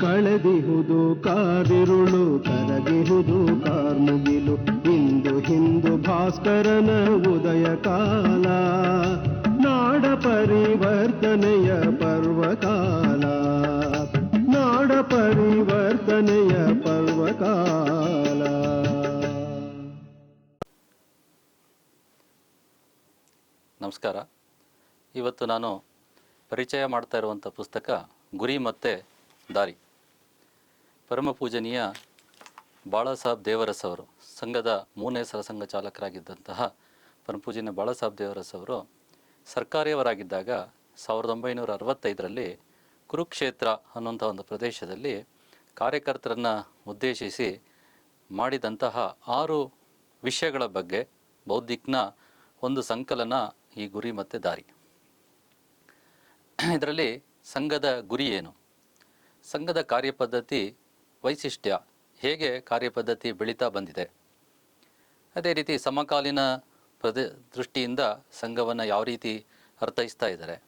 ಕಳೆದಿಹುದು ಕಾರಿರುಳು ಕರಗಿಹುದು, ಕಾರ್ಮುಗಿಲು. ಇಂದು ಹಿಂದು ಭಾಸ್ಕರನ ಉದಯ ಕಾಲ, ನಾಡ ಪರಿವರ್ತನೆಯ ಪರ್ವಕಾಲ. ನಾಡ ಪರಿವರ್ತನೆಯ ಪರ್ವಕಾಲ. ನಮಸ್ಕಾರ. ಇವತ್ತು ನಾನು ಪರಿಚಯ ಮಾಡ್ತಾ ಇರುವಂಥ ಪುಸ್ತಕ ಗುರಿ ಮತ್ತೆ ದಾರಿ. ಪರಮ ಪೂಜನೀಯ ಬಾಳಾಸಾಬ್ ದೇವರಸ್ ಅವರು, ಸಂಘದ ಮೂರನೇ ಸರಸಂಘ ಚಾಲಕರಾಗಿದ್ದಂತಹ ಪರಮ ಪೂಜನೀಯ ಬಾಳಾಸಾಹೇಬ್ ದೇವರಸ್ ಅವರು ಸರ್ಕಾರಿಯವರಾಗಿದ್ದಾಗ ಸಾವಿರದ ಒಂಬೈನೂರ ಅರವತ್ತೈದರಲ್ಲಿ ಕುರುಕ್ಷೇತ್ರ ಅನ್ನುವಂಥ ಒಂದು ಪ್ರದೇಶದಲ್ಲಿ ಕಾರ್ಯಕರ್ತರನ್ನು ಉದ್ದೇಶಿಸಿ ಮಾಡಿದಂತಹ ಆರು ವಿಷಯಗಳ ಬಗ್ಗೆ ಬೌದ್ಧಿಕ್ನ ಒಂದು ಸಂಕಲನ ಈ ಗುರಿ ಮತ್ತು ದಾರಿ. ಇದರಲ್ಲಿ ಸಂಘದ ಗುರಿ ಏನು? ಸಂಘದ ಕಾರ್ಯಪದ್ಧತಿ ವೈಶಿಷ್ಟ್ಯ ಹೇಗೆ ಕಾರ್ಯಪದ್ಧತಿ ಬೆಳೀತಾ ಬಂದಿದೆ? ಅದೇ ರೀತಿ ಸಮಕಾಲೀನ ಪ್ರದ, ದೃಷ್ಟಿಯಿಂದ ಸಂಘವನ್ನು ಯಾವ ರೀತಿ ಅರ್ಥೈಸ್ತಾ ಇದ್ದಾರೆ?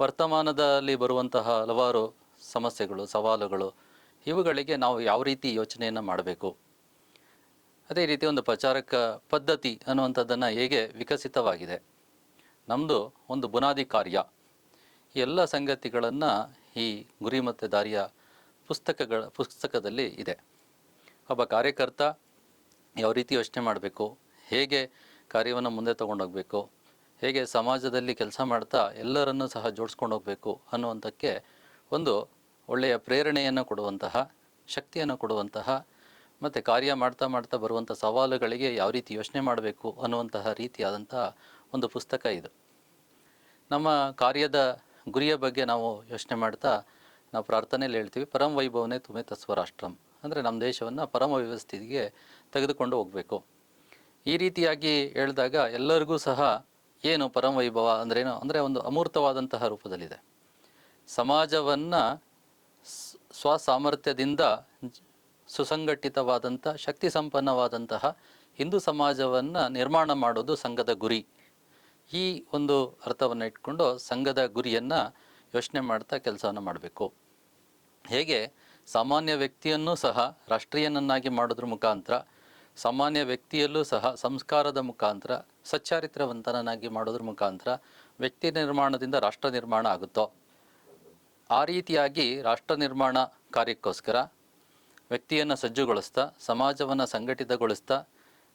ವರ್ತಮಾನದಲ್ಲಿ ಬರುವಂತಹ ಹಲವಾರು ಸಮಸ್ಯೆಗಳು, ಸವಾಲುಗಳು, ಇವುಗಳಿಗೆ ನಾವು ಯಾವ ರೀತಿ ಯೋಚನೆಯನ್ನು ಮಾಡಬೇಕು? ಅದೇ ರೀತಿ ಒಂದು ಪ್ರಚಾರಕ ಪದ್ಧತಿ ಅನ್ನುವಂಥದ್ದನ್ನು ಹೇಗೆ ವಿಕಸಿತವಾಗಿದೆ? ನಮ್ಮದು ಒಂದು ಬುನಾದಿ ಕಾರ್ಯ. ಎಲ್ಲ ಸಂಗತಿಗಳನ್ನು ಈ ಗುರಿ ಮತ್ತು ದಾರಿಯ ಪುಸ್ತಕಗಳ ಪುಸ್ತಕದಲ್ಲಿ ಇದೆ. ಒಬ್ಬ ಕಾರ್ಯಕರ್ತ ಯಾವ ರೀತಿ ಯೋಚನೆ ಮಾಡಬೇಕು, ಹೇಗೆ ಕಾರ್ಯವನ್ನು ಮುಂದೆ ತೊಗೊಂಡೋಗ್ಬೇಕು, ಹೇಗೆ ಸಮಾಜದಲ್ಲಿ ಕೆಲಸ ಮಾಡ್ತಾ ಎಲ್ಲರನ್ನೂ ಸಹ ಜೋಡಿಸ್ಕೊಂಡು ಹೋಗಬೇಕು ಅನ್ನುವಂಥಕ್ಕೆ ಒಂದು ಒಳ್ಳೆಯ ಪ್ರೇರಣೆಯನ್ನು ಕೊಡುವಂತಹ, ಶಕ್ತಿಯನ್ನು ಕೊಡುವಂತಹ, ಮತ್ತು ಕಾರ್ಯ ಮಾಡ್ತಾ ಮಾಡ್ತಾ ಬರುವಂಥ ಸವಾಲುಗಳಿಗೆ ಯಾವ ರೀತಿ ಯೋಚನೆ ಮಾಡಬೇಕು ಅನ್ನುವಂತಹ ರೀತಿಯಾದಂತಹ ಒಂದು ಪುಸ್ತಕ ಇದು. ನಮ್ಮ ಕಾರ್ಯದ ಗುರಿಯ ಬಗ್ಗೆ ನಾವು ಯೋಚನೆ ಮಾಡ್ತಾ ನಾವು ಪ್ರಾರ್ಥನೆಯಲ್ಲಿ ಹೇಳ್ತೀವಿ ಪರಮ ವೈಭವನೇ ತುಮೆ ತಸ್ವರಾಷ್ಟ್ರಂ ಅಂದರೆ ನಮ್ಮ ದೇಶವನ್ನು ಪರಮ ವ್ಯವಸ್ಥೆಗೆ ತೆಗೆದುಕೊಂಡು ಹೋಗಬೇಕು. ಈ ರೀತಿಯಾಗಿ ಹೇಳಿದಾಗ ಎಲ್ಲರಿಗೂ ಸಹ ಏನು ಪರಮ ವೈಭವ ಅಂದ್ರೇನು? ಅಂದರೆ ಒಂದು ಅಮೂರ್ತವಾದಂತಹ ರೂಪದಲ್ಲಿದೆ. ಸಮಾಜವನ್ನು ಸ್ವಸಾಮರ್ಥ್ಯದಿಂದ ಸುಸಂಘಟಿತವಾದಂಥ ಶಕ್ತಿ ಸಂಪನ್ನವಾದಂತಹ ಹಿಂದೂ ಸಮಾಜವನ್ನು ನಿರ್ಮಾಣ ಮಾಡೋದು ಸಂಘದ ಗುರಿ. ಈ ಒಂದು ಅರ್ಥವನ್ನು ಇಟ್ಕೊಂಡು ಸಂಘದ ಗುರಿಯನ್ನು ಯೋಚನೆ ಮಾಡ್ತಾ ಕೆಲಸವನ್ನು ಮಾಡಬೇಕು. ಹೇಗೆ ಸಾಮಾನ್ಯ ವ್ಯಕ್ತಿಯನ್ನು ಸಹ ರಾಷ್ಟ್ರೀಯನನ್ನಾಗಿ ಮಾಡೋದ್ರ ಮುಖಾಂತರ, ಸಾಮಾನ್ಯ ವ್ಯಕ್ತಿಯಲ್ಲೂ ಸಹ ಸಂಸ್ಕಾರದ ಮುಖಾಂತರ, ಸಚ್ಚಾರಿತ್ರವಂತನನ್ನಾಗಿ ಮಾಡೋದ್ರ ಮುಖಾಂತರ ವ್ಯಕ್ತಿ ನಿರ್ಮಾಣದಿಂದ ರಾಷ್ಟ್ರ ನಿರ್ಮಾಣ ಆಗುತ್ತೋ? ಆ ರೀತಿಯಾಗಿ ರಾಷ್ಟ್ರ ನಿರ್ಮಾಣ ಕಾರ್ಯಕ್ಕೋಸ್ಕರ ವ್ಯಕ್ತಿಯನ್ನು ಸಜ್ಜುಗೊಳಿಸ್ತಾ, ಸಮಾಜವನ್ನು ಸಂಘಟಿತಗೊಳಿಸ್ತಾ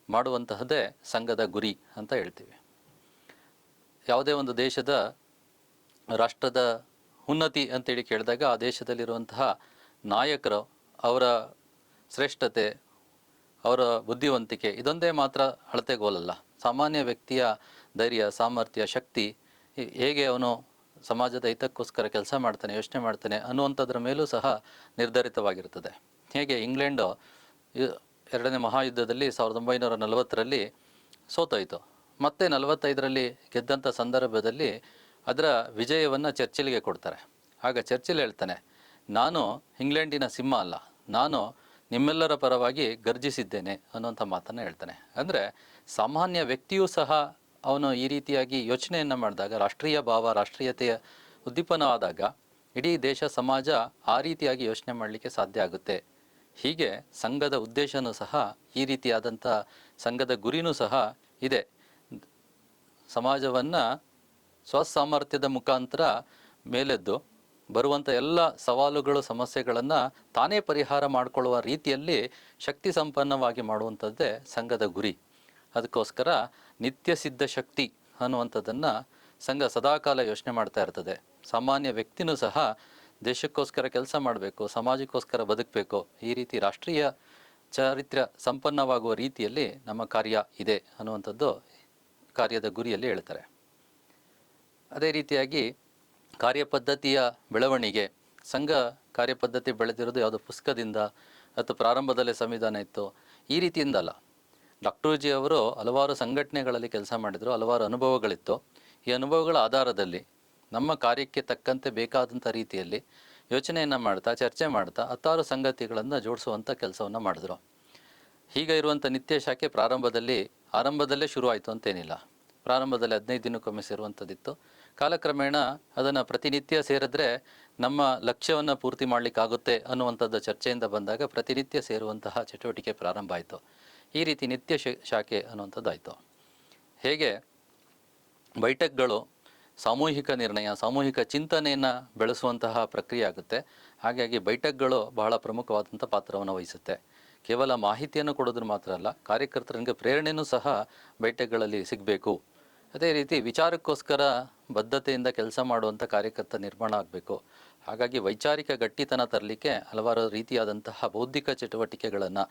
ಮಾಡುವಂತಹದ್ದೇ ಸಂಘದ ಗುರಿ ಅಂತ ಹೇಳ್ತೀವಿ. ಯಾವುದೇ ಒಂದು ದೇಶದ ರಾಷ್ಟ್ರದ ಉನ್ನತಿ ಅಂತೇಳಿ ಕೇಳಿದಾಗ ಆ ದೇಶದಲ್ಲಿರುವಂತಹ ನಾಯಕರು, ಅವರ ಶ್ರೇಷ್ಠತೆ, ಅವರ ಬುದ್ಧಿವಂತಿಕೆ, ಇದೊಂದೇ ಮಾತ್ರ ಅಳತೆಗೋಲಲ್ಲ. ಸಾಮಾನ್ಯ ವ್ಯಕ್ತಿಯ ಧೈರ್ಯ, ಸಾಮರ್ಥ್ಯ, ಶಕ್ತಿ ಹೇಗೆ ಅವನು ಸಮಾಜದ ಹಿತಕ್ಕೋಸ್ಕರ ಕೆಲಸ ಮಾಡ್ತಾನೆ, ಯೋಚನೆ ಮಾಡ್ತಾನೆ ಅನ್ನುವಂಥದ್ರ ಮೇಲೂ ಸಹ ನಿರ್ಧರಿತವಾಗಿರ್ತದೆ ಹೇಗೆ ಇಂಗ್ಲೆಂಡು ಎರಡನೇ ಮಹಾಯುದ್ಧದಲ್ಲಿ ಸಾವಿರದ ಒಂಬೈನೂರ ನಲವತ್ತರಲ್ಲಿ ಸೋತೋಯಿತು. ಮತ್ತೆ ನಲವತ್ತೈದರಲ್ಲಿ ಗೆದ್ದಂಥ ಸಂದರ್ಭದಲ್ಲಿ ಅದರ ವಿಜಯವನ್ನು ಚರ್ಚಿಲ್ಗೆ ಕೊಡ್ತಾರೆ. ಆಗ ಚರ್ಚಿಲ್ ಹೇಳ್ತಾನೆ, ನಾನು ಇಂಗ್ಲೆಂಡಿನ ಸಿಂಹ ಅಲ್ಲ, ನಾನು ನಿಮ್ಮೆಲ್ಲರ ಪರವಾಗಿ ಗರ್ಜಿಸಿದ್ದೇನೆ ಅನ್ನುವಂಥ ಮಾತನ್ನು ಹೇಳ್ತಾನೆ. ಅಂದರೆ ಸಾಮಾನ್ಯ ವ್ಯಕ್ತಿಯೂ ಸಹ ಅವನು ಈ ರೀತಿಯಾಗಿ ಯೋಚನೆಯನ್ನು ಮಾಡಿದಾಗ, ರಾಷ್ಟ್ರೀಯ ಭಾವ, ರಾಷ್ಟ್ರೀಯತೆಯ ಉದ್ದೀಪನವಾದಾಗ ಇಡೀ ದೇಶ, ಸಮಾಜ ಆ ರೀತಿಯಾಗಿ ಯೋಚನೆ ಮಾಡಲಿಕ್ಕೆ ಸಾಧ್ಯ ಆಗುತ್ತೆ. ಹೀಗೆ ಸಂಘದ ಉದ್ದೇಶನೂ ಸಹ ಈ ರೀತಿಯಾದಂಥ ಸಂಘದ ಗುರಿನೂ ಸಹ ಇದೆ. ಸಮಾಜವನ್ನು ಸ್ವಸಾಮರ್ಥ್ಯದ ಮುಖಾಂತರ ಮೇಲೆದ್ದು ಬರುವಂಥ ಎಲ್ಲ ಸವಾಲುಗಳು, ಸಮಸ್ಯೆಗಳನ್ನು ತಾನೇ ಪರಿಹಾರ ಮಾಡಿಕೊಳ್ಳುವ ರೀತಿಯಲ್ಲಿ ಶಕ್ತಿ ಸಂಪನ್ನವಾಗಿ ಮಾಡುವಂಥದ್ದೇ ಸಂಘದ ಗುರಿ. ಅದಕ್ಕೋಸ್ಕರ ನಿತ್ಯ ಸಿದ್ಧ ಶಕ್ತಿ ಅನ್ನುವಂಥದ್ದನ್ನು ಸಂಘ ಸದಾಕಾಲ ಯೋಚನೆ ಮಾಡ್ತಾ ಇರ್ತದೆ. ಸಾಮಾನ್ಯ ವ್ಯಕ್ತಿನೂ ಸಹ ದೇಶಕ್ಕೋಸ್ಕರ ಕೆಲಸ ಮಾಡಬೇಕು, ಸಮಾಜಕ್ಕೋಸ್ಕರ ಬದುಕಬೇಕು, ಈ ರೀತಿ ರಾಷ್ಟ್ರೀಯ ಚಾರಿತ್ರ್ಯ ಸಂಪನ್ನವಾಗುವ ರೀತಿಯಲ್ಲಿ ನಮ್ಮ ಕಾರ್ಯ ಇದೆ ಅನ್ನುವಂಥದ್ದು ಕಾರ್ಯದ ಗುರಿಯಲ್ಲಿ ಹೇಳ್ತಾರೆ. ಅದೇ ರೀತಿಯಾಗಿ ಕಾರ್ಯಪದ್ಧತಿಯ ಬೆಳವಣಿಗೆ, ಸಂಘ ಕಾರ್ಯಪದ್ಧತಿ ಬೆಳೆದಿರೋದು ಯಾವುದೋ ಪುಸ್ತಕದಿಂದ ಅಥವಾ ಪ್ರಾರಂಭದಲ್ಲೇ ಸಂವಿಧಾನ ಇತ್ತು, ಈ ರೀತಿಯಿಂದಲ್ಲ. ಡಾಕ್ಟರ್ ಜಿ ಅವರು ಹಲವಾರು ಸಂಘಟನೆಗಳಲ್ಲಿ ಕೆಲಸ ಮಾಡಿದರು, ಹಲವಾರು ಅನುಭವಗಳಿತ್ತು. ಈ ಅನುಭವಗಳ ಆಧಾರದಲ್ಲಿ ನಮ್ಮ ಕಾರ್ಯಕ್ಕೆ ತಕ್ಕಂತೆ ಬೇಕಾದಂಥ ರೀತಿಯಲ್ಲಿ ಯೋಚನೆಯನ್ನು ಮಾಡ್ತಾ, ಚರ್ಚೆ ಮಾಡ್ತಾ ಹತ್ತಾರು ಸಂಗತಿಗಳನ್ನು ಜೋಡಿಸುವಂಥ ಕೆಲಸವನ್ನು ಮಾಡಿದ್ರು. ಹೀಗೆ ಇರುವಂಥ ನಿತ್ಯ ಶಾಖೆ ಪ್ರಾರಂಭದಲ್ಲಿ, ಆರಂಭದಲ್ಲೇ ಶುರುವಾಯಿತು ಅಂತೇನಿಲ್ಲ. ಪ್ರಾರಂಭದಲ್ಲಿ ಹದಿನೈದು ದಿನಕ್ಕೊಮ್ಮೆ ಸೇರುವಂಥದ್ದಿತ್ತು. ಕಾಲಕ್ರಮೇಣ ಅದನ್ನು ಪ್ರತಿನಿತ್ಯ ಸೇರಿದ್ರೆ ನಮ್ಮ ಲಕ್ಷ್ಯವನ್ನು ಪೂರ್ತಿ ಮಾಡಲಿಕ್ಕಾಗುತ್ತೆ ಅನ್ನುವಂಥದ್ದು ಚರ್ಚೆಯಿಂದ ಬಂದಾಗ ಪ್ರತಿನಿತ್ಯ ಸೇರುವಂತಹ ಚಟುವಟಿಕೆ ಪ್ರಾರಂಭ ಆಯಿತು. ಈ ರೀತಿ ನಿತ್ಯ ಶಾಖೆ ಅನ್ನುವಂಥದ್ದಾಯಿತು. ಹೇಗೆ? ಬೈಠಕ್ಗಳು ಸಾಮೂಹಿಕ ನಿರ್ಣಯ, ಸಾಮೂಹಿಕ ಚಿಂತನೆಯನ್ನು ಬೆಳೆಸುವಂತಹ ಪ್ರಕ್ರಿಯೆ ಆಗುತ್ತೆ. ಹಾಗಾಗಿ ಬೈಠಕ್ಗಳು ಬಹಳ ಪ್ರಮುಖವಾದಂಥ ಪಾತ್ರವನ್ನು ವಹಿಸುತ್ತೆ. ಕೇವಲ ಮಾಹಿತಿಯನ್ನು ಕೊಡೋದ್ರ ಮಾತ್ರ ಅಲ್ಲ ಕಾರ್ಯಕರ್ತರಿಗೆ ಪ್ರೇರಣೆಯೂ ಸಹ ಬೇಟೆಗಳಲ್ಲಿ ಸಿಗಬೇಕು. ಅದೇ ರೀತಿ ವಿಚಾರಕ್ಕೋಸ್ಕರ ಬದ್ಧತೆಯಿಂದ ಕೆಲಸ ಮಾಡುವಂಥ ಕಾರ್ಯಕರ್ತ ನಿರ್ಮಾಣ ಆಗಬೇಕು. ಹಾಗಾಗಿ ವೈಚಾರಿಕ ಗಟ್ಟಿತನ ತರಲಿಕ್ಕೆ ಹಲವಾರು ರೀತಿಯಾದಂತಹ ಬೌದ್ಧಿಕ ಚಟುವಟಿಕೆಗಳನ್ನು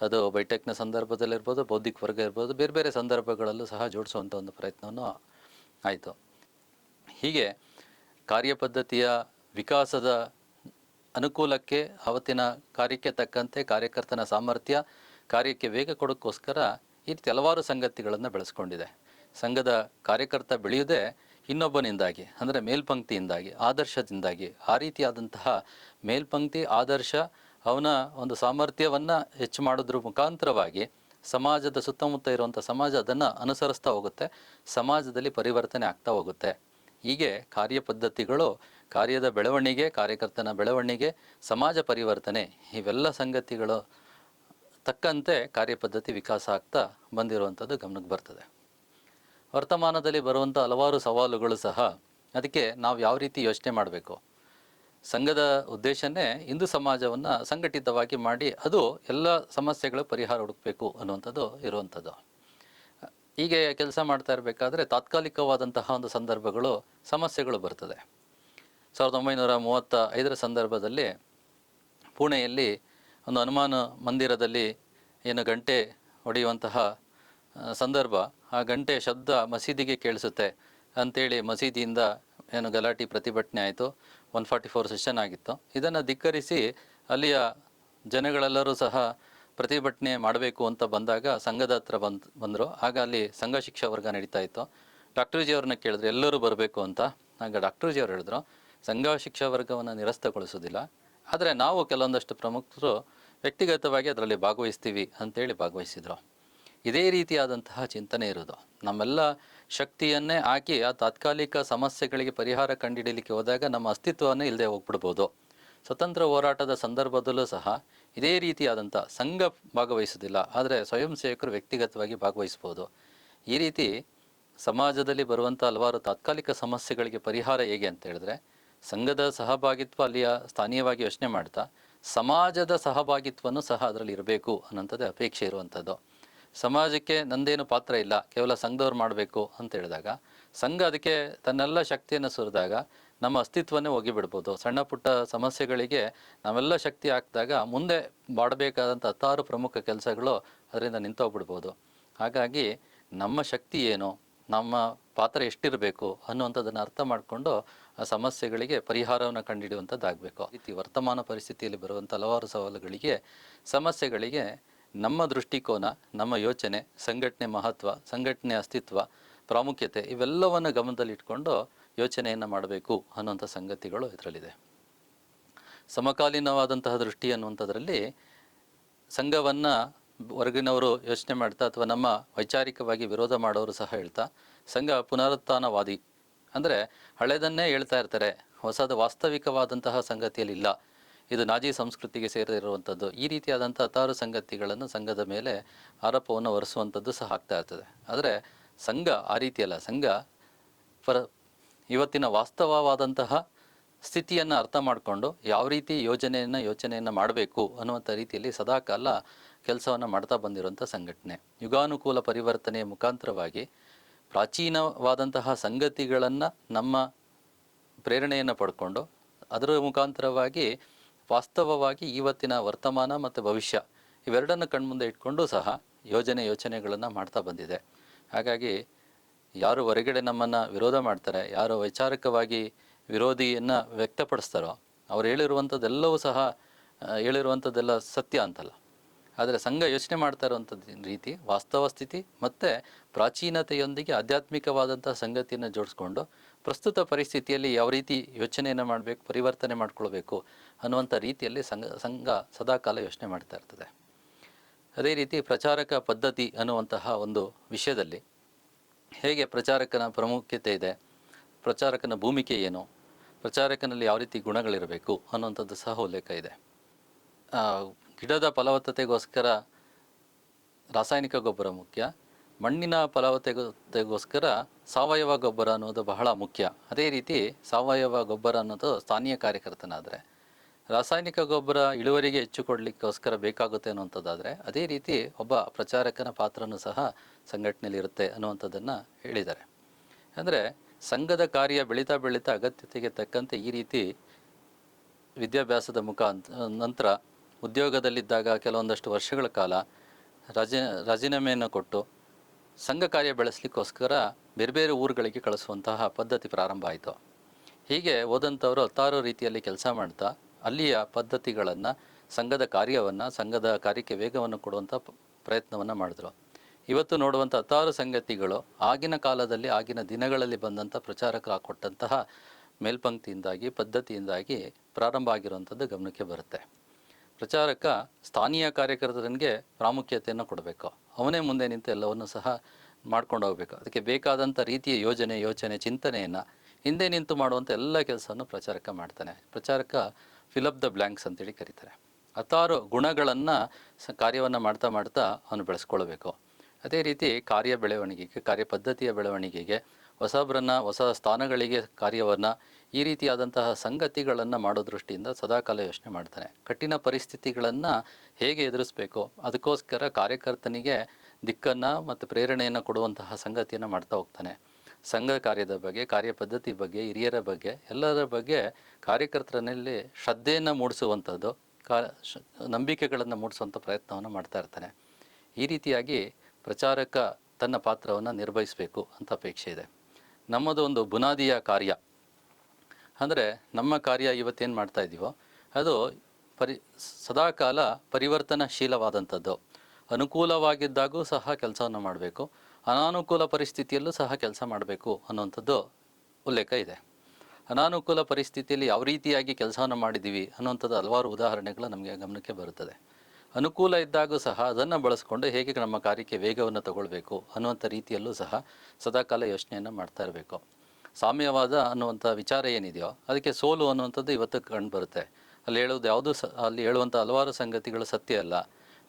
ಅದು ಬೈಟೆಕ್ನ ಸಂದರ್ಭದಲ್ಲಿರ್ಬೋದು, ಬೌದ್ಧಿಕ ವರ್ಗ ಇರ್ಬೋದು, ಬೇರೆ ಬೇರೆ ಸಂದರ್ಭಗಳಲ್ಲೂ ಸಹ ಜೋಡಿಸುವಂಥ ಒಂದು ಪ್ರಯತ್ನವೂ ಆಯಿತು. ಹೀಗೆ ಕಾರ್ಯಪದ್ಧತಿಯ ವಿಕಾಸದ ಅನುಕೂಲಕ್ಕೆ ಅವತ್ತಿನ ಕಾರ್ಯಕ್ಕೆ ತಕ್ಕಂತೆ ಕಾರ್ಯಕರ್ತನ ಸಾಮರ್ಥ್ಯ, ಕಾರ್ಯಕ್ಕೆ ವೇಗ ಕೊಡೋಕ್ಕೋಸ್ಕರ ಈ ರೀತಿ ಹಲವಾರು ಸಂಗತಿಗಳನ್ನು ಬೆಳೆಸ್ಕೊಂಡಿದೆ. ಸಂಘದ ಕಾರ್ಯಕರ್ತ ಬೆಳೆಯುವುದೇ ಇನ್ನೊಬ್ಬನಿಂದಾಗಿ, ಅಂದರೆ ಮೇಲ್ಪಂಕ್ತಿಯಿಂದಾಗಿ, ಆದರ್ಶದಿಂದಾಗಿ. ಆ ರೀತಿಯಾದಂತಹ ಮೇಲ್ಪಂಕ್ತಿ, ಆದರ್ಶ, ಅವನ ಒಂದು ಸಾಮರ್ಥ್ಯವನ್ನು ಹೆಚ್ಚು ಮಾಡೋದ್ರ ಮುಖಾಂತರವಾಗಿ ಸಮಾಜದ ಸುತ್ತಮುತ್ತ ಇರುವಂಥ ಸಮಾಜ ಅದನ್ನು ಅನುಸರಿಸ್ತಾ ಹೋಗುತ್ತೆ, ಸಮಾಜದಲ್ಲಿ ಪರಿವರ್ತನೆ ಆಗ್ತಾ ಹೋಗುತ್ತೆ. ಹೀಗೆ ಕಾರ್ಯಪದ್ಧತಿಗಳು ಕಾರ್ಯದ ಬೆಳವಣಿಗೆ, ಕಾರ್ಯಕರ್ತನ ಬೆಳವಣಿಗೆ, ಸಮಾಜ ಪರಿವರ್ತನೆ ಇವೆಲ್ಲ ಸಂಗತಿಗಳು ತಕ್ಕಂತೆ ಕಾರ್ಯಪದ್ಧತಿ ವಿಕಾಸ ಆಗ್ತಾ ಬಂದಿರುವಂಥದ್ದು ಗಮನಕ್ಕೆ ಬರ್ತದೆ. ವರ್ತಮಾನದಲ್ಲಿ ಬರುವಂಥ ಹಲವಾರು ಸವಾಲುಗಳು ಸಹ ಅದಕ್ಕೆ ನಾವು ಯಾವ ರೀತಿ ಯೋಚನೆ ಮಾಡಬೇಕು? ಸಂಘದ ಉದ್ದೇಶನೇ ಹಿಂದೂ ಸಮಾಜವನ್ನು ಸಂಘಟಿತವಾಗಿ ಮಾಡಿ ಅದು ಎಲ್ಲ ಸಮಸ್ಯೆಗಳ ಪರಿಹಾರ ಹುಡುಕಬೇಕು ಅನ್ನುವಂಥದ್ದು ಇರುವಂಥದ್ದು. ಹೀಗೆ ಕೆಲಸ ಮಾಡ್ತಾ ಇರಬೇಕಾದ್ರೆ ತಾತ್ಕಾಲಿಕವಾದಂತಹ ಒಂದು ಸಂದರ್ಭಗಳು, ಸಮಸ್ಯೆಗಳು ಬರ್ತದೆ. ಸಾವಿರದ ಒಂಬೈನೂರ ಮೂವತ್ತ ಐದರ ಸಂದರ್ಭದಲ್ಲಿ ಪುಣೆಯಲ್ಲಿ ಒಂದು ಹನುಮಾನ ಮಂದಿರದಲ್ಲಿ ಏನು ಗಂಟೆ ಹೊಡೆಯುವಂತಹ ಸಂದರ್ಭ. ಆ ಗಂಟೆ ಶಬ್ದ ಮಸೀದಿಗೆ ಕೇಳಿಸುತ್ತೆ ಅಂಥೇಳಿ ಮಸೀದಿಯಿಂದ ಏನು ಗಲಾಟೆ, ಪ್ರತಿಭಟನೆ ಆಯಿತು. ಒನ್ ಫಾರ್ಟಿ ಫೋರ್ ಸೆಷನ್ ಆಗಿತ್ತು. ಇದನ್ನು ಧಿಕ್ಕರಿಸಿ ಅಲ್ಲಿಯ ಜನಗಳೆಲ್ಲರೂ ಸಹ ಪ್ರತಿಭಟನೆ ಮಾಡಬೇಕು ಅಂತ ಬಂದಾಗ ಸಂಘದ ಹತ್ರ ಬಂದು, ಬಂದರು. ಆಗ ಅಲ್ಲಿ ಸಂಘ ಶಿಕ್ಷಾ ವರ್ಗ ನಡೀತಾ ಇತ್ತು. ಡಾಕ್ಟರ್ ಜಿ ಅವ್ರನ್ನ ಕೇಳಿದ್ರು, ಎಲ್ಲರೂ ಬರಬೇಕು ಅಂತ. ಆಗ ಡಾಕ್ಟರ್ ಜಿ ಅವ್ರು ಹೇಳಿದ್ರು ಸಂಘ ಶಿಕ್ಷಾ ವರ್ಗವನ್ನು ನಿರಸ್ತಗೊಳಿಸೋದಿಲ್ಲ ಆದರೆ ನಾವು ಕೆಲವೊಂದಷ್ಟು ಪ್ರಮುಖರು ವ್ಯಕ್ತಿಗತವಾಗಿ ಅದರಲ್ಲಿ ಭಾಗವಹಿಸ್ತೀವಿ ಅಂತೇಳಿ ಭಾಗವಹಿಸಿದರು. ಇದೇ ರೀತಿಯಾದಂತಹ ಚಿಂತನೆ ಇರೋದು. ನಮ್ಮೆಲ್ಲ ಶಕ್ತಿಯನ್ನೇ ಹಾಕಿ ಆ ತಾತ್ಕಾಲಿಕ ಸಮಸ್ಯೆಗಳಿಗೆ ಪರಿಹಾರ ಕಂಡುಹಿಡಲಿಕ್ಕೆ ಹೋದಾಗ ನಮ್ಮ ಅಸ್ತಿತ್ವವನ್ನೇ ಇಲ್ಲದೆ ಹೋಗ್ಬಿಡ್ಬೋದು. ಸ್ವತಂತ್ರ ಹೋರಾಟದ ಸಂದರ್ಭದಲ್ಲೂ ಸಹ ಇದೇ ರೀತಿಯಾದಂಥ ಸಂಘ ಭಾಗವಹಿಸೋದಿಲ್ಲ ಆದರೆ ಸ್ವಯಂ ಸೇವಕರು ವ್ಯಕ್ತಿಗತವಾಗಿ ಭಾಗವಹಿಸ್ಬೋದು. ಈ ರೀತಿ ಸಮಾಜದಲ್ಲಿ ಬರುವಂಥ ಹಲವಾರು ತಾತ್ಕಾಲಿಕ ಸಮಸ್ಯೆಗಳಿಗೆ ಪರಿಹಾರ ಹೇಗೆ ಅಂತ ಹೇಳಿದ್ರೆ ಸಂಘದ ಸಹಭಾಗಿತ್ವ ಅಲ್ಲಿಯ ಸ್ಥಾನೀಯವಾಗಿ ಯೋಚನೆ ಮಾಡ್ತಾ, ಸಮಾಜದ ಸಹಭಾಗಿತ್ವನೂ ಸಹ ಅದರಲ್ಲಿ ಇರಬೇಕು ಅನ್ನೋಂಥದ್ದೇ ಅಪೇಕ್ಷೆ ಇರುವಂಥದ್ದು. ಸಮಾಜಕ್ಕೆ ನಂದೇನು ಪಾತ್ರ ಇಲ್ಲ, ಕೇವಲ ಸಂಘದವ್ರು ಮಾಡಬೇಕು ಅಂತ ಹೇಳಿದಾಗ, ಸಂಘ ಅದಕ್ಕೆ ತನ್ನೆಲ್ಲ ಶಕ್ತಿಯನ್ನು ಸುರಿದಾಗ ನಮ್ಮ ಅಸ್ತಿತ್ವನೇ ಹೋಗಿಬಿಡ್ಬೋದು. ಸಣ್ಣ ಪುಟ್ಟ ಸಮಸ್ಯೆಗಳಿಗೆ ನಾವೆಲ್ಲ ಶಕ್ತಿ ಹಾಕಿದಾಗ ಮುಂದೆ ಮಾಡಬೇಕಾದಂಥ ಹತ್ತಾರು ಪ್ರಮುಖ ಕೆಲಸಗಳು ಅದರಿಂದ ನಿಂತೋಗ್ಬಿಡ್ಬೋದು. ಹಾಗಾಗಿ ನಮ್ಮ ಶಕ್ತಿ ಏನು, ನಮ್ಮ ಪಾತ್ರ ಎಷ್ಟಿರಬೇಕು ಅನ್ನುವಂಥದ್ದನ್ನು ಅರ್ಥ ಮಾಡಿಕೊಂಡು ಆ ಸಮಸ್ಯೆಗಳಿಗೆ ಪರಿಹಾರವನ್ನು ಕಂಡುಹಿಡಿಯುವಂಥದ್ದಾಗಬೇಕು ರೀತಿ ವರ್ತಮಾನ ಪರಿಸ್ಥಿತಿಯಲ್ಲಿ ಬರುವಂಥ ಹಲವಾರು ಸವಾಲುಗಳಿಗೆ, ಸಮಸ್ಯೆಗಳಿಗೆ ನಮ್ಮ ದೃಷ್ಟಿಕೋನ, ನಮ್ಮ ಯೋಚನೆ, ಸಂಘಟನೆ ಮಹತ್ವ, ಸಂಘಟನೆ ಅಸ್ತಿತ್ವ, ಪ್ರಾಮುಖ್ಯತೆ ಇವೆಲ್ಲವನ್ನು ಗಮನದಲ್ಲಿಟ್ಕೊಂಡು ಯೋಚನೆಯನ್ನು ಮಾಡಬೇಕು ಅನ್ನುವಂಥ ಸಂಗತಿಗಳು ಇದರಲ್ಲಿದೆ. ಸಮಕಾಲೀನವಾದಂತಹ ದೃಷ್ಟಿ ಅನ್ನುವಂಥದ್ರಲ್ಲಿ ಸಂಘವನ್ನು ಹೊರಗಿನವರು ಯೋಚನೆ ಮಾಡ್ತಾ ಅಥವಾ ನಮ್ಮ ವೈಚಾರಿಕವಾಗಿ ವಿರೋಧ ಮಾಡೋರು ಸಹ ಹೇಳ್ತಾ, ಸಂಘ ಪುನರುತ್ಥಾನವಾದಿ ಅಂದರೆ ಹಳೆದನ್ನೇ ಹೇಳ್ತಾ ಇರ್ತಾರೆ, ಹೊಸದು ವಾಸ್ತವಿಕವಾದಂತಹ ಸಂಗತಿಯಲ್ಲಿ ಇಲ್ಲ ಇದು ನಾಜಿ ಸಂಸ್ಕೃತಿಗೆ ಸೇರಿರುವಂಥದ್ದು ಈ ರೀತಿಯಾದಂಥ ಹತ್ತಾರು ಸಂಗತಿಗಳನ್ನು ಸಂಘದ ಮೇಲೆ ಆರೋಪವನ್ನು ಹೊರಿಸುವಂಥದ್ದು ಸಹ ಆಗ್ತಾ ಇರ್ತದೆ. ಆದರೆ ಸಂಘ ಆ ರೀತಿಯಲ್ಲ. ಸಂಘ ಪರ ಇವತ್ತಿನ ವಾಸ್ತವವಾದಂತಹ ಸ್ಥಿತಿಯನ್ನು ಅರ್ಥ ಮಾಡಿಕೊಂಡು ಯಾವ ರೀತಿ ಯೋಜನೆಯನ್ನು ಯೋಚನೆಯನ್ನು ಮಾಡಬೇಕು ಅನ್ನುವಂಥ ರೀತಿಯಲ್ಲಿ ಸದಾಕಾಲ ಕೆಲಸವನ್ನು ಮಾಡ್ತಾ ಬಂದಿರುವಂಥ ಸಂಘಟನೆ. ಯುಗಾನುಕೂಲ ಪರಿವರ್ತನೆಯ ಮುಖಾಂತರವಾಗಿ ಪ್ರಾಚೀನವಾದಂತಹ ಸಂಗತಿಗಳನ್ನು ನಮ್ಮ ಪ್ರೇರಣೆಯನ್ನು ಪಡ್ಕೊಂಡು ಅದರ ಮುಖಾಂತರವಾಗಿ ವಾಸ್ತವವಾಗಿ ಇವತ್ತಿನ ವರ್ತಮಾನ ಮತ್ತು ಭವಿಷ್ಯ ಇವೆರಡನ್ನು ಕಣ್ಮುಂದೆ ಇಟ್ಕೊಂಡು ಸಹ ಯೋಜನೆ ಯೋಚನೆಗಳನ್ನು ಮಾಡ್ತಾ ಬಂದಿದೆ. ಹಾಗಾಗಿ ಯಾರು ಹೊರಗಡೆ ನಮ್ಮನ್ನು ವಿರೋಧ ಮಾಡ್ತಾರೆ, ಯಾರು ವೈಚಾರಿಕವಾಗಿ ವಿರೋಧಿಯನ್ನು ವ್ಯಕ್ತಪಡಿಸ್ತಾರೋ ಅವ್ರು ಹೇಳಿರುವಂಥದ್ದೆಲ್ಲವೂ ಸಹ ಹೇಳಿರುವಂಥದ್ದೆಲ್ಲ ಸತ್ಯ ಅಂತಲ್ಲ. ಆದರೆ ಸಂಘ ಯೋಚನೆ ಮಾಡ್ತಾ ಇರುವಂಥದ್ದು ರೀತಿ? ವಾಸ್ತವ ಸ್ಥಿತಿ ಮತ್ತು ಪ್ರಾಚೀನತೆಯೊಂದಿಗೆ ಆಧ್ಯಾತ್ಮಿಕವಾದಂಥ ಸಂಗತಿಯನ್ನು ಜೋಡಿಸ್ಕೊಂಡು ಪ್ರಸ್ತುತ ಪರಿಸ್ಥಿತಿಯಲ್ಲಿ ಯಾವ ರೀತಿ ಯೋಚನೆಯನ್ನು ಮಾಡಬೇಕು, ಪರಿವರ್ತನೆ ಮಾಡ್ಕೊಳ್ಬೇಕು ಅನ್ನುವಂಥ ರೀತಿಯಲ್ಲಿ ಸಂಘ ಸಂಘ ಸದಾಕಾಲ ಯೋಚನೆ ಮಾಡ್ತಾ ಇರ್ತದೆ. ಅದೇ ರೀತಿ ಪ್ರಚಾರಕ ಪದ್ಧತಿ ಅನ್ನುವಂತಹ ಒಂದು ವಿಷಯದಲ್ಲಿ ಹೇಗೆ ಪ್ರಚಾರಕನ ಪ್ರಾಮುಖ್ಯತೆ ಇದೆ, ಪ್ರಚಾರಕನ ಭೂಮಿಕೆ ಏನು, ಪ್ರಚಾರಕನಲ್ಲಿ ಯಾವ ರೀತಿ ಗುಣಗಳಿರಬೇಕು ಅನ್ನುವಂಥದ್ದು ಸಹ ಉಲ್ಲೇಖ ಇದೆ. ಗಿಡದ ಫಲವತ್ತತೆಗೋಸ್ಕರ, ರಾಸಾಯನಿಕ ಗೊಬ್ಬರ ಮುಖ್ಯ. ಮಣ್ಣಿನ ಫಲವತ್ತತೆಗೋಸ್ಕರ ಸಾವಯವ ಗೊಬ್ಬರ ಅನ್ನೋದು ಬಹಳ ಮುಖ್ಯ. ಅದೇ ರೀತಿ ಸಾವಯವ ಗೊಬ್ಬರ ಅನ್ನೋದು ಸ್ಥಾನೀಯ ಕಾರ್ಯಕರ್ತನಾದರೆ, ರಾಸಾಯನಿಕ ಗೊಬ್ಬರ ಇಳುವರಿಗೆ ಹೆಚ್ಚು ಕೊಡಲಿಕ್ಕೋಸ್ಕರ ಬೇಕಾಗುತ್ತೆ ಅನ್ನುವಂಥದ್ದಾದರೆ, ಅದೇ ರೀತಿ ಒಬ್ಬ ಪ್ರಚಾರಕನ ಪಾತ್ರನೂ ಸಹ ಸಂಘಟನೆಯಲ್ಲಿರುತ್ತೆ ಅನ್ನುವಂಥದ್ದನ್ನು ಹೇಳಿದ್ದಾರೆ. ಅಂದರೆ ಸಂಘದ ಕಾರ್ಯ ಬೆಳೀತಾ ಬೆಳೀತಾ ಅಗತ್ಯತೆಗೆ ತಕ್ಕಂತೆ ಈ ರೀತಿ ವಿದ್ಯಾಭ್ಯಾಸದ ಮುಖಾಂತ, ನಂತರ ಉದ್ಯೋಗದಲ್ಲಿದ್ದಾಗ ಕೆಲವೊಂದಷ್ಟು ವರ್ಷಗಳ ಕಾಲ ರಾಜಿ, ರಾಜೀನಾಮೆಯನ್ನು ಕೊಟ್ಟು ಸಂಘ ಕಾರ್ಯ ಬೆಳೆಸಲಿಕ್ಕೋಸ್ಕರ ಬೇರೆ ಬೇರೆ ಊರುಗಳಿಗೆ ಕಳಿಸುವಂತಹ ಪದ್ಧತಿ ಪ್ರಾರಂಭ ಆಯಿತು. ಹೀಗೆ ಓದಂಥವರು ಹತ್ತಾರು ರೀತಿಯಲ್ಲಿ ಕೆಲಸ ಮಾಡ್ತಾ ಅಲ್ಲಿಯ ಪದ್ಧತಿಗಳನ್ನು, ಸಂಘದ ಕಾರ್ಯವನ್ನು, ಸಂಘದ ಕಾರ್ಯಕ್ಕೆ ವೇಗವನ್ನು ಕೊಡುವಂಥ ಪ್ರಯತ್ನವನ್ನು ಮಾಡಿದ್ರು. ಇವತ್ತು ನೋಡುವಂಥ ಹತ್ತಾರು ಸಂಗತಿಗಳು ಆಗಿನ ಕಾಲದಲ್ಲಿ, ಆಗಿನ ದಿನಗಳಲ್ಲಿ ಬಂದಂಥ ಪ್ರಚಾರಕರ ಕೊಟ್ಟಂತಹ ಮೇಲ್ಪಂಕ್ತಿಯಿಂದಾಗಿ, ಪದ್ಧತಿಯಿಂದಾಗಿ ಪ್ರಾರಂಭ ಆಗಿರುವಂಥದ್ದು ಗಮನಕ್ಕೆ ಬರುತ್ತೆ. ಪ್ರಚಾರಕ ಸ್ಥಾನೀಯ ಕಾರ್ಯಕರ್ತರಿಗೆ ಪ್ರಾಮುಖ್ಯತೆಯನ್ನು ಕೊಡಬೇಕು. ಅವನೇ ಮುಂದೆ ನಿಂತು ಎಲ್ಲವನ್ನು ಸಹ ಮಾಡ್ಕೊಂಡು ಹೋಗಬೇಕು. ಅದಕ್ಕೆ ಬೇಕಾದಂಥ ರೀತಿಯ ಯೋಜನೆ, ಯೋಚನೆ, ಚಿಂತನೆಯನ್ನು ಹಿಂದೆ ನಿಂತು ಮಾಡುವಂಥ ಎಲ್ಲ ಕೆಲಸವನ್ನು ಪ್ರಚಾರಕ ಮಾಡ್ತಾನೆ. ಪ್ರಚಾರಕ ಅಪ್ ದ ಬ್ಲ್ಯಾಂಕ್ಸ್ ಅಂತೇಳಿ ಕರೀತಾರೆ. ಹತ್ತಾರು ಗುಣಗಳನ್ನು ಸ ಕಾರ್ಯವನ್ನು ಮಾಡ್ತಾ ಮಾಡ್ತಾ ಅವನು ಬೆಳೆಸ್ಕೊಳ್ಬೇಕು. ಅದೇ ರೀತಿ ಕಾರ್ಯ ಬೆಳವಣಿಗೆಗೆ, ಕಾರ್ಯ ಪದ್ಧತಿಯ ಬೆಳವಣಿಗೆಗೆ, ಹೊಸಬ್ರನ್ನ, ಹೊಸ ಸ್ಥಾನಗಳಿಗೆ ಕಾರ್ಯವನ್ನು ಈ ರೀತಿಯಾದಂತಹ ಸಂಗತಿಗಳನ್ನು ಮಾಡೋ ದೃಷ್ಟಿಯಿಂದ ಸದಾಕಾಲ ಯೋಚನೆ ಮಾಡ್ತಾನೆ. ಕಠಿಣ ಪರಿಸ್ಥಿತಿಗಳನ್ನು ಹೇಗೆ ಎದುರಿಸಬೇಕು? ಅದಕ್ಕೋಸ್ಕರ ಕಾರ್ಯಕರ್ತನಿಗೆ ದಿಕ್ಕನ್ನು ಮತ್ತು ಪ್ರೇರಣೆಯನ್ನು ಕೊಡುವಂತಹ ಸಂಗತಿಯನ್ನು ಮಾಡ್ತಾ ಹೋಗ್ತಾನೆ. ಸಂಘ ಕಾರ್ಯದ ಬಗ್ಗೆ, ಕಾರ್ಯ ಪದ್ಧತಿ ಬಗ್ಗೆ, ಹಿರಿಯರ ಬಗ್ಗೆ, ಎಲ್ಲರ ಬಗ್ಗೆ ಕಾರ್ಯಕರ್ತರಲ್ಲಿ ಶ್ರದ್ಧೆಯನ್ನು ಮೂಡಿಸುವಂಥದ್ದು ಕಾ ನಂಬಿಕೆಗಳನ್ನು ಮೂಡಿಸುವಂಥ ಪ್ರಯತ್ನವನ್ನು ಮಾಡ್ತಾ ಇರ್ತಾನೆ. ಈ ರೀತಿಯಾಗಿ ಪ್ರಚಾರಕ ತನ್ನ ಪಾತ್ರವನ್ನು ನಿರ್ವಹಿಸಬೇಕು ಅಂತ ಅಪೇಕ್ಷೆ ಇದೆ. ನಮ್ಮದು ಒಂದು ಬುನಾದಿಯ ಕಾರ್ಯ. ಅಂದರೆ ನಮ್ಮ ಕಾರ್ಯ ಇವತ್ತೇನು ಮಾಡ್ತಾ ಇದ್ದೀವೋ ಅದು ಪರಿ, ಸದಾಕಾಲ ಪರಿವರ್ತನಶೀಲವಾದಂಥದ್ದು. ಅನುಕೂಲವಾಗಿದ್ದಾಗೂ ಸಹ ಕೆಲಸವನ್ನು ಮಾಡಬೇಕು, ಅನಾನುಕೂಲ ಪರಿಸ್ಥಿತಿಯಲ್ಲೂ ಸಹ ಕೆಲಸ ಮಾಡಬೇಕು ಅನ್ನುವಂಥದ್ದು ಉಲ್ಲೇಖ ಇದೆ. ಅನಾನುಕೂಲ ಪರಿಸ್ಥಿತಿಯಲ್ಲಿ ಯಾವ ರೀತಿಯಾಗಿ ಕೆಲಸವನ್ನು ಮಾಡಿದ್ದೀವಿ ಅನ್ನುವಂಥದ್ದು ಹಲವಾರು ಉದಾಹರಣೆಗಳು ನಮಗೆ ಗಮನಕ್ಕೆ ಬರುತ್ತದೆ. ಅನುಕೂಲ ಇದ್ದಾಗೂ ಸಹ ಅದನ್ನು ಬಳಸಿಕೊಂಡು ಹೇಗೆ ನಮ್ಮ ಕಾರ್ಯಕ್ಕೆ ವೇಗವನ್ನು ತಗೊಳ್ಬೇಕು ಅನ್ನುವಂಥ ರೀತಿಯಲ್ಲೂ ಸಹ ಸದಾಕಾಲ ಯೋಚನೆಯನ್ನು ಮಾಡ್ತಾ ಇರಬೇಕು. ಸಾಮ್ಯವಾದ ಅನ್ನುವಂಥ ವಿಚಾರ ಏನಿದೆಯೋ ಅದಕ್ಕೆ ಸೋಲು ಅನ್ನುವಂಥದ್ದು ಇವತ್ತು ಕಂಡು ಬರುತ್ತೆ. ಅಲ್ಲಿ ಹೇಳೋದು ಯಾವುದು ಸ, ಅಲ್ಲಿ ಹೇಳುವಂಥ ಹಲವಾರು ಸಂಗತಿಗಳು ಸತ್ಯ ಅಲ್ಲ.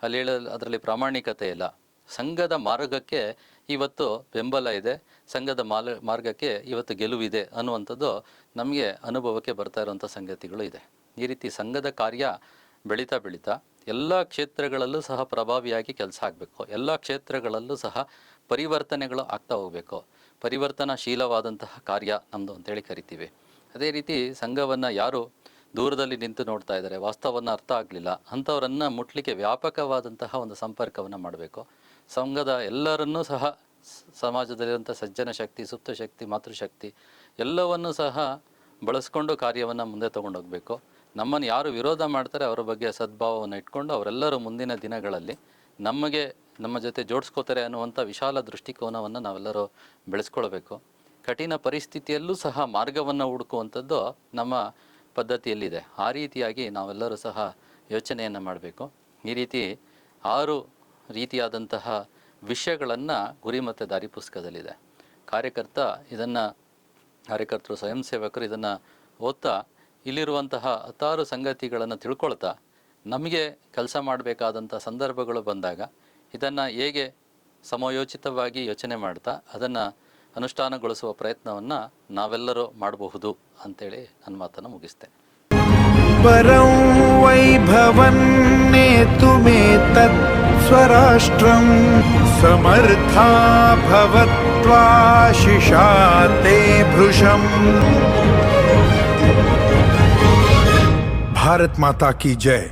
ಅಲ್ಲಿ ಹೇಳ, ಅದರಲ್ಲಿ ಪ್ರಾಮಾಣಿಕತೆ ಇಲ್ಲ. ಸಂಘದ ಮಾರ್ಗಕ್ಕೆ ಇವತ್ತು ಬೆಂಬಲ ಇದೆ. ಸಂಘದ ಮಾಲ, ಮಾರ್ಗಕ್ಕೆ ಇವತ್ತು ಗೆಲುವಿದೆ ಅನ್ನುವಂಥದ್ದು ನಮಗೆ ಅನುಭವಕ್ಕೆ ಬರ್ತಾ ಇರುವಂಥ ಸಂಗತಿಗಳು ಇದೆ. ಈ ರೀತಿ ಸಂಘದ ಕಾರ್ಯ ಬೆಳೀತಾ ಬೆಳೀತಾ ಎಲ್ಲ ಕ್ಷೇತ್ರಗಳಲ್ಲೂ ಸಹ ಪ್ರಭಾವಿಯಾಗಿ ಕೆಲಸ ಆಗಬೇಕು. ಎಲ್ಲ ಕ್ಷೇತ್ರಗಳಲ್ಲೂ ಸಹ ಪರಿವರ್ತನೆಗಳು ಆಗ್ತಾ ಹೋಗಬೇಕು. ಪರಿವರ್ತನಾಶೀಲವಾದಂತಹ ಕಾರ್ಯ ನಮ್ಮದು ಅಂತೇಳಿ ಕರಿತೀವಿ. ಅದೇ ರೀತಿ ಸಂಘವನ್ನು ಯಾರು ದೂರದಲ್ಲಿ ನಿಂತು ನೋಡ್ತಾ ಇದ್ದಾರೆ ವಾಸ್ತವವನ್ನು ಅರ್ಥ ಆಗಲಿಲ್ಲ, ಅಂಥವರನ್ನು ಮುಟ್ಲಿಕ್ಕೆ ವ್ಯಾಪಕವಾದಂತಹ ಒಂದು ಸಂಪರ್ಕವನ್ನು ಮಾಡಬೇಕು. ಸಂಘದ ಎಲ್ಲರನ್ನೂ ಸಹ ಸಮಾಜದಲ್ಲಿರುವಂಥ ಸಜ್ಜನ ಶಕ್ತಿ, ಸುಪ್ತ ಶಕ್ತಿ ಮಾತೃಶಕ್ತಿ ಎಲ್ಲವನ್ನೂ ಸಹ ಬಳಸ್ಕೊಂಡು ಕಾರ್ಯವನ್ನು ಮುಂದೆ ತಗೊಂಡೋಗಬೇಕು. ನಮ್ಮನ್ನು ಯಾರು ವಿರೋಧ ಮಾಡ್ತಾರೆ, ಅವರ ಬಗ್ಗೆ ಸದ್ಭಾವವನ್ನು ಇಟ್ಕೊಂಡು ಅವರೆಲ್ಲರೂ ಮುಂದಿನ ದಿನಗಳಲ್ಲಿ ನಮಗೆ ನಮ್ಮ ಜೊತೆ ಜೋಡಿಸ್ಕೋತಾರೆ ಅನ್ನುವಂಥ ವಿಶಾಲ ದೃಷ್ಟಿಕೋನವನ್ನು ನಾವೆಲ್ಲರೂ ಬೆಳೆಸ್ಕೊಳ್ಬೇಕು. ಕಠಿಣ ಪರಿಸ್ಥಿತಿಯಲ್ಲೂ ಸಹ ಮಾರ್ಗವನ್ನು ಹುಡುಕುವಂಥದ್ದು ನಮ್ಮ ಪದ್ಧತಿಯಲ್ಲಿದೆ. ಆ ರೀತಿಯಾಗಿ ನಾವೆಲ್ಲರೂ ಸಹ ಯೋಚನೆಯನ್ನು ಮಾಡಬೇಕು. ಈ ರೀತಿ ಆರು ರೀತಿಯಾದಂತಹ ವಿಷಯಗಳನ್ನು ಗುರಿ ಮತ್ತು ದಾರಿ ಪುಸ್ತಕದಲ್ಲಿದೆ ಕಾರ್ಯಕರ್ತ ಇದನ್ನು, ಕಾರ್ಯಕರ್ತರು ಸ್ವಯಂ ಸೇವಕರು ಇದನ್ನು ಓದ್ತಾ ಇಲ್ಲಿರುವಂತಹ ಹತ್ತಾರು ಸಂಗತಿಗಳನ್ನು ತಿಳ್ಕೊಳ್ತಾ ನಮಗೆ ಕೆಲಸ ಮಾಡಬೇಕಾದಂಥ ಸಂದರ್ಭಗಳು ಬಂದಾಗ ಇದನ್ನು ಹೇಗೆ ಸಮಯೋಚಿತವಾಗಿ ಯೋಚನೆ ಮಾಡ್ತಾ ಅದನ್ನು ಅನುಷ್ಠಾನಗೊಳಿಸುವ ಪ್ರಯತ್ನವನ್ನು ನಾವೆಲ್ಲರೂ ಮಾಡಬಹುದು ಅಂತೇಳಿ ನನ್ನ ಮಾತನ್ನು ಮುಗಿಸ್ತೇನೆ. ಪರಂ ವೈಭವನ್ನೇತು ತತ್ ಸ್ವರಾಷ್ಟ್ರಂ ಸಮರ್ಥಾ ಭವತ್ವಾಶಿಷಾತೆ ಭೃಶಂ. ಭಾರತ್ ಮಾತಾ ಕಿ ಜಯ